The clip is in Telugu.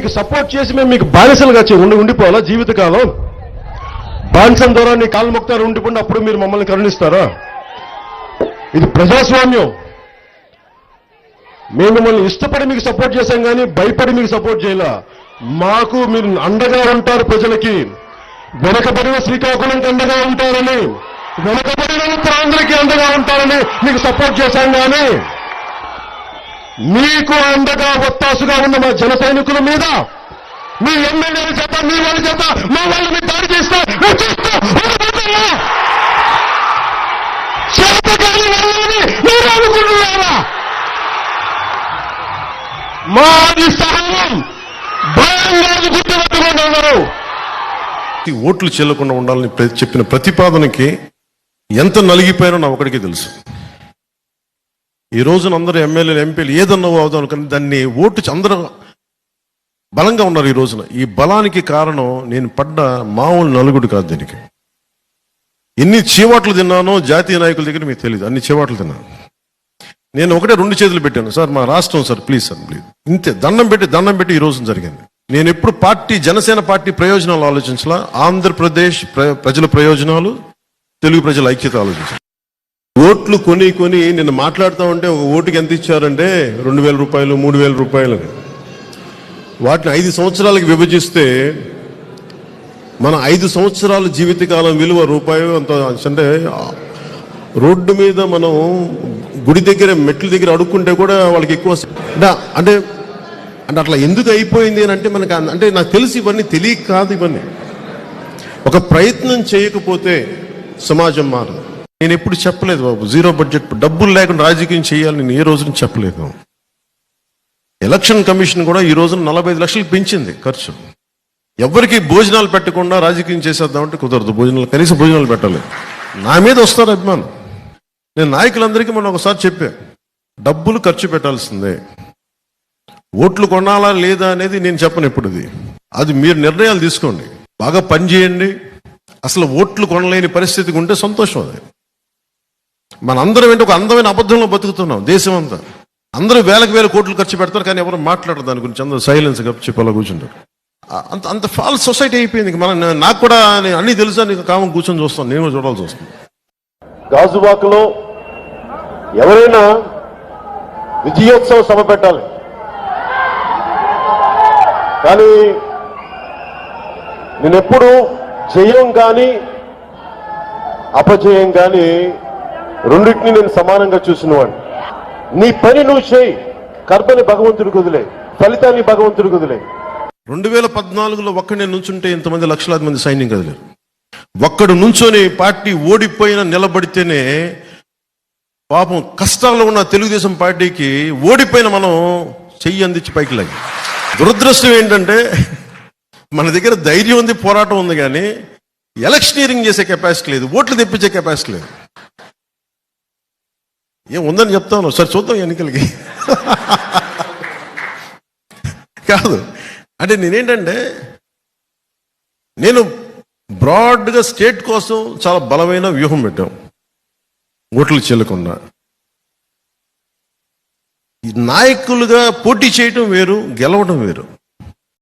మీకు సపోర్ట్ చేసి మేము మీకు బానిసలుగా ఉండి ఉండిపోవాలా జీవితకాలం? బానిసం ద్వారా నీ కాళ్ళు మొక్తారు ఉండిపోండి అప్పుడు మీరు మమ్మల్ని కరుణిస్తారా? ఇది ప్రజాస్వామ్యం. మేము మిమ్మల్ని ఇష్టపడి మీకు సపోర్ట్ చేశాం కానీ భయపడి మీకు సపోర్ట్ చేయలా. మాకు మీరు అండగా ఉంటారు ప్రజలకి. వెనకబడిన శ్రీకాకుళంకి అండగా ఉంటారని వెనకబడిన ఉత్తరాంధ్రకి అండగా ఉంటారని మీకు సపోర్ట్ చేశాం కానీ మీకు అండగా ఒత్తాసుగా ఉన్న మా జన సైనికుల మీద మీ ఎమ్మెల్యేల చేత మీ వాళ్ళ చేత మా వాళ్ళని దాడి చేస్తే మేము చూస్తూ అనుకుంటున్నారా మాది సహనం. ఈ ఓట్లు చెల్లకుండా ఉండాలని చెప్పిన ప్రతిపాదనకి ఎంత నలిగిపోయారో నా ఒకడికి తెలుసు. ఈ రోజున అందరూ ఎమ్మెల్యేలు ఎంపీలు ఏదన్నా అవుదాం కానీ దాన్ని ఓటు చ- అందరూ బలంగా ఉన్నారు ఈ రోజున. ఈ బలానికి కారణం నేను పడ్డ మామూలు నలుగుడు కాదు దీనికి. ఎన్ని చీవాట్లు తిన్నానో జాతీయ నాయకుల దగ్గర మీకు తెలియదు అన్ని చీవాట్లు తిన్నాను. నేను ఒకటే రెండు చేతులు పెట్టాను. సార్ మా రాష్ట్రం సార్ ప్లీజ్ సార్ ప్లీజ్. ఇంతే దండం పెట్టి దండం పెట్టి ఈ రోజున జరిగింది. నేను ఎప్పుడు పార్టీ జనసేన పార్టీ ప్రయోజనాలు ఆలోచించలా. ఆంధ్రప్రదేశ్ ప్ర- ప్రజల ప్రయోజనాలు తెలుగు ప్రజల ఐక్యత ఆలోచించాలి. ఓట్లు కొని కొని నిన్న మాట్లాడుతూ ఉంటే ఒక ఓటుకి ఎంత ఇచ్చారంటే రెండు వేల రూపాయలు మూడు వేల రూపాయలు వాటిని ఐదు సంవత్సరాలకు విభజిస్తే మన ఐదు సంవత్సరాల జీవితకాలం విలువ రూపాయి అంత అంటే రోడ్డు మీద మనం గుడి దగ్గర మెట్ల దగ్గర అడుక్కుంటే కూడా వాళ్ళకి ఎక్కువ అంటే అంటే అట్లా ఎందుకు అయిపోయింది అని అంటే మనకు అంటే నాకు తెలిసి ఇవన్నీ తెలియక కాదు ఇవన్నీ. ఒక ప్రయత్నం చేయకపోతే సమాజం మారదు. నేను ఎప్పుడు చెప్పలేదు బాబు. జీరో బడ్జెట్ డబ్బులు లేకుండా రాజకీయం చేయాలని నేను ఏ రోజున చెప్పలేదు. ఎలక్షన్ కమిషన్ కూడా ఈ రోజున నలభై ఐదు లక్షలు పెంచింది ఖర్చు. ఎవరికి భోజనాలు పెట్టకుండా రాజకీయం చేసేద్దామంటే కుదరదు. భోజనాలు కనీసం భోజనాలు పెట్టాలి. నా మీద వస్తారు అభిమానం నేను నాయకులందరికీ మనం ఒకసారి చెప్పా. డబ్బులు ఖర్చు పెట్టాల్సిందే. ఓట్లు కొనాలా లేదా అనేది నేను చెప్పను ఎప్పుడుది అది మీరు నిర్ణయాలు తీసుకోండి. బాగా పనిచేయండి అసలు ఓట్లు కొనలేని పరిస్థితికి ఉంటే సంతోషం అది. మనందరం ఏంటి ఒక అందమైన అబద్ధంలో బతుకుతున్నాం దేశం అంతా అందరూ వేలకు వేల కోట్లు ఖర్చు పెడతారు కానీ ఎవరు మాట్లాడరు దాని గురించి. అందరూ సైలెన్స్గా చెప్పి అలా కూర్చుంటారు. అంత అంత ఫాల్స్ సొసైటీ అయిపోయింది. మనం నాకు కూడా నేను అన్ని తెలుసా? నీకు కామం కూర్చొని చూస్తాను. నేను చూడాల్సి వస్తుంది. గాజువాకలో ఎవరైనా విజయోత్సవ సభ పెట్టాలి. కానీ నేనెప్పుడు జయం కానీ అపజయం కానీ రెండింటిని నేను సమానంగా చూసినవాడిని. నీ పని నువ్వు చేయి. కర్మని భగవంతుడికి వదిలే. ఫలితాన్ని భగవంతుడికి వదిలే. రెండు వేల పద్నాలుగులో ఒక్కడే నుంచుంటే ఇంతమంది లక్షలాది మంది సైన్యం కదిలేరు ఒక్కడు నుంచొని పార్టీ ఓడిపోయిన నిలబడితేనే పాపం కష్టాల్లో ఉన్న తెలుగుదేశం పార్టీకి ఓడిపోయిన మనం చెయ్యి అందించి పైకి లాగి. దురదృష్టం ఏంటంటే మన దగ్గర ధైర్యం ఉంది పోరాటం ఉంది కానీ ఎలక్షనీరింగ్ చేసే కెపాసిటీ లేదు ఓట్లు తెప్పించే కెపాసిటీ లేదు. ఏం ఉందని చెప్తాను సరే చూద్దాం ఎన్నికలకి. కాదు అంటే నేనేంటంటే నేను బ్రాడ్గా స్టేట్ కోసం చాలా బలమైన వ్యూహం పెట్టాం. ఓట్లు చెల్లకుండా నాయకులుగా పోటీ చేయటం వేరు గెలవడం వేరు.